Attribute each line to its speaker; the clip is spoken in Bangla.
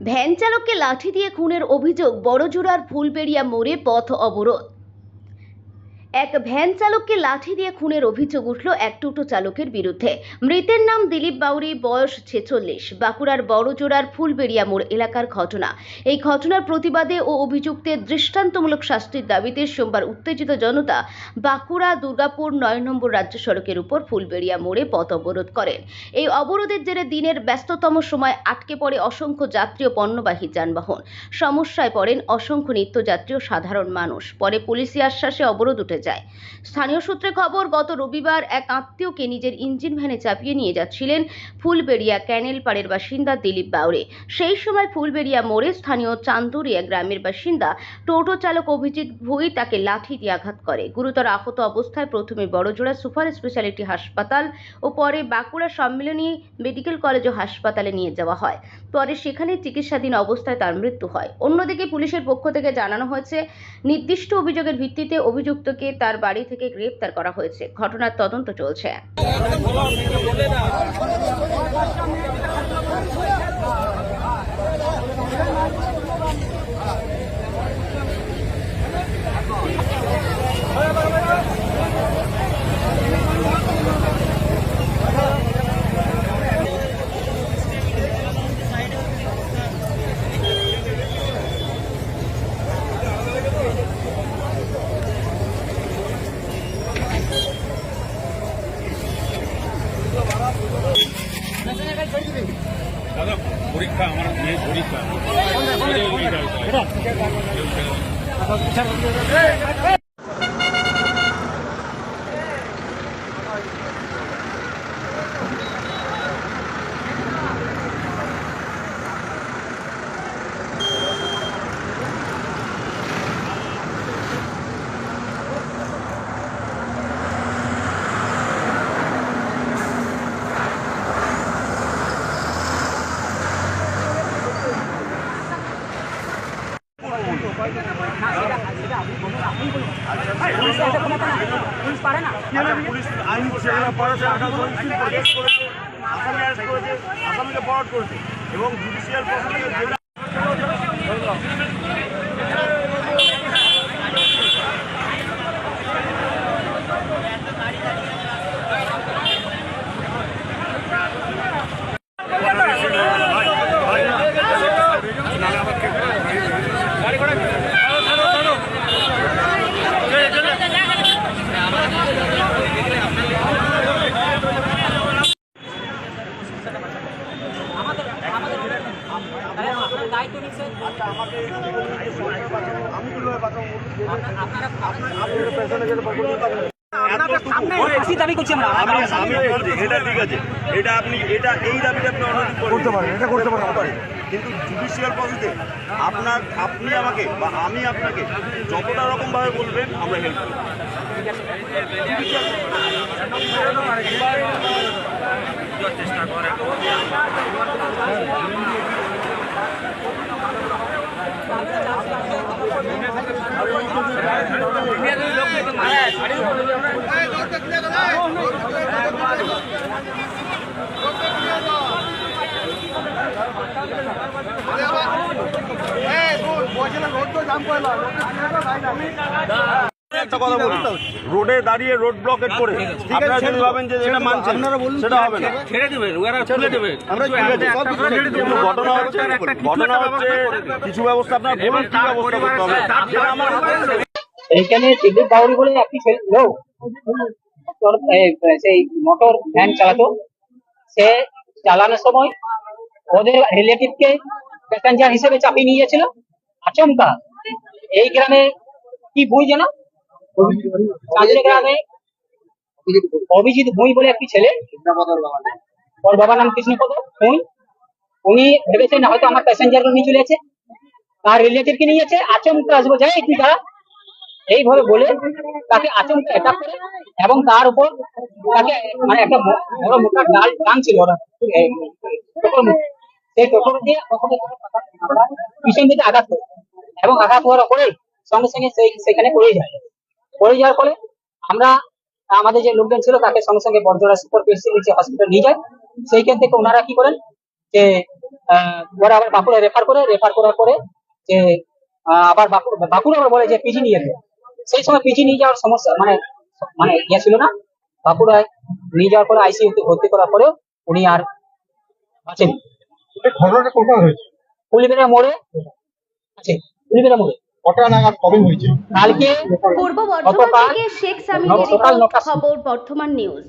Speaker 1: ভ্যান চালককে লাঠি দিয়ে খুনের অভিযোগ বড়জোড়ার ফুলবেড়িয়া মোড়ে পথ অবরোধ। এক ভ্যান চালককে লাঠি দিয়ে খুনের অভিযোগ উঠল এক টোটো চালকের বিরুদ্ধে। মৃতের নাম দিলীপ বাউরি, বয়স ছেচল্লিশ, বাঁকুড়ার বড়জোড়ার ফুলবেড়িয়া মোড় এলাকার ঘটনা। এই ঘটনার প্রতিবাদে ও অভিযুক্তের দৃষ্টান্তমূলক শাস্তির দাবিতে সোমবার উত্তেজিত জনতা বাঁকুড়া, দুর্গাপুর, নয় নম্বর রাজ্য সড়কের উপর ফুলবেড়িয়া মোড়ে পথ অবরোধ করেন। এই অবরোধের জেরে দিনের ব্যস্ততম সময় আটকে পড়ে অসংখ্য যাত্রী ও পণ্যবাহী যানবাহন। সমস্যায় পড়েন অসংখ্য নিত্যযাত্রী ও সাধারণ মানুষ। পরে পুলিশি আশ্বাসে অবরোধ উঠে যায়। স্থানীয় সূত্রে খবর, গত রবিবার এক আত্মীয়কে নিজের ইঞ্জিন ভ্যানে চাপিয়ে নিয়ে যাচ্ছিলেন ফুলবেড়িয়া ক্যানেল পাড়ের বাসিন্দা দিলীপ বাউরে সেই সময় ফুলবেড়িয়া মোড়ে স্থানীয় চান্দুরিয়া গ্রামের বাসিন্দা টোটো চালক অভিজিৎ ভুই তাকে লাঠি দিয়ে আঘাত করে। গুরুতর আহত অবস্থায় প্রথমে বড়জোড়া সুপার স্পেশালিটি হাসপাতাল ও পরে বাঁকুড়া সম্মিলনী মেডিকেল কলেজ ও হাসপাতালে নিয়ে যাওয়া হয়। পরে সেখানে চিকিৎসাধীন অবস্থায় তার মৃত্যু হয়। অন্যদিকে পুলিশের পক্ষ থেকে জানানো হয়েছে, নির্দিষ্ট অভিযোগের ভিত্তিতে অভিযুক্তকে তার বাড়ি থেকে গ্রেপ্তার করা হয়েছে। ঘটনার তদন্ত চলছে।
Speaker 2: দাদা পরীক্ষা আমার মেয়ে পরীক্ষা।
Speaker 3: পুলিশ আইন সেখানে আসাম করেছে আসামি করেছে আসামিকে ফরওয়ার্ড করেছে এবং জুডিশিয়াল কীভাবে পাঠাবো আপনার পেছনে গেলে
Speaker 4: কি দাবি করছি আমরা
Speaker 3: আমি আমি বলছি এটা ঠিক আছে এটা আপনি এটা এই দাবিটা আপনি করতে পারেন এটা করতে পারেন। কিন্তু জুডিশিয়াল প্রসেসে আপনার আপনি আমাকে বা আমি আপনাকে যতটা রকম ভাবে বলবেন আমরা হেল্প করব। একটা কথা বলি রোডে দাঁড়িয়ে রোড ব্লকেট করে আপনারা যদি ভাবেন যে এটা মানছেন সেটা হবে না।
Speaker 2: ছেড়ে ওরা দেবে
Speaker 3: আমরা ঘটনা হচ্ছে ঘটনা হচ্ছে কিছু ব্যবস্থা আপনার বলুন কি ব্যবস্থা করতে হবে। যেটা আমার হাতে নেই।
Speaker 4: এইখানে দিলীপ বাউরি বলে একটি ছেলে লোক সেই মোটর ভ্যান চালাতো। সে চালানোর সময় ওদের রিলেটিভকে প্যাসেঞ্জার হিসেবে চাপিয়ে নিয়ে গেছিল আচমকা, এই গ্রামে কি বই যেন? গ্রামে অভিজিৎ ভুঁই বলে একটি ছেলে। ওর বাবার নাম কৃষ্ণপদ ভুঁই। উনি ভেবেছেন হয়তো আমার প্যাসেঞ্জার নিয়ে চলে আছে তার রিলেটিভকে নিয়েছে আচমকা, আসব, যাই, তুই দাঁড়া। এইভাবে বলে তাকে আচমকা অ্যাটাক করে এবং তার উপর তাকে মানে একটা বড় মোটা ডাল টানছিল ওরা। এই, সেই টোটোর দিয়ে পিছন দিকে আঘাত করে এবং আঘাত হওয়ার পরে সঙ্গে সঙ্গে সেই সেখানে পড়ে যায়। পড়ে যাওয়ার ফলে আমরা আমাদের যে লোকজন ছিল তাকে সঙ্গে সঙ্গে বর্জরা সুপার স্পেশালিটি হসপিটাল নিয়ে যায়। সেইখান থেকে ওনারা কি করেন যে ওরা আবার বাঁকুড়া রেফার করে রেফার করার পরে যে আবার বাঁকুড়া বাঁকুড়া বলে যে পিজি নিয়ে যেতে সেই সময় পিজি নিয়ে যাওয়ার সমস্যা মানে মানে ইয়ে ছিল না? বাঁকুড়ায় নিয়ে যাওয়ার পরে আইসিইউতে ভর্তি করার পরেও উনি আর আছেন।
Speaker 5: ঘটনাটা কোথায় হয়েছে?
Speaker 4: কুলিবেড়া মোড়ে আছে পুলিবেরা মোড়ে।
Speaker 5: কটা নাগাদ কবে হয়েছে?
Speaker 4: কালকে
Speaker 1: পূর্ব বর্ধমান থেকে শেখ সামিনের খবর বর্ধমান নিউজ।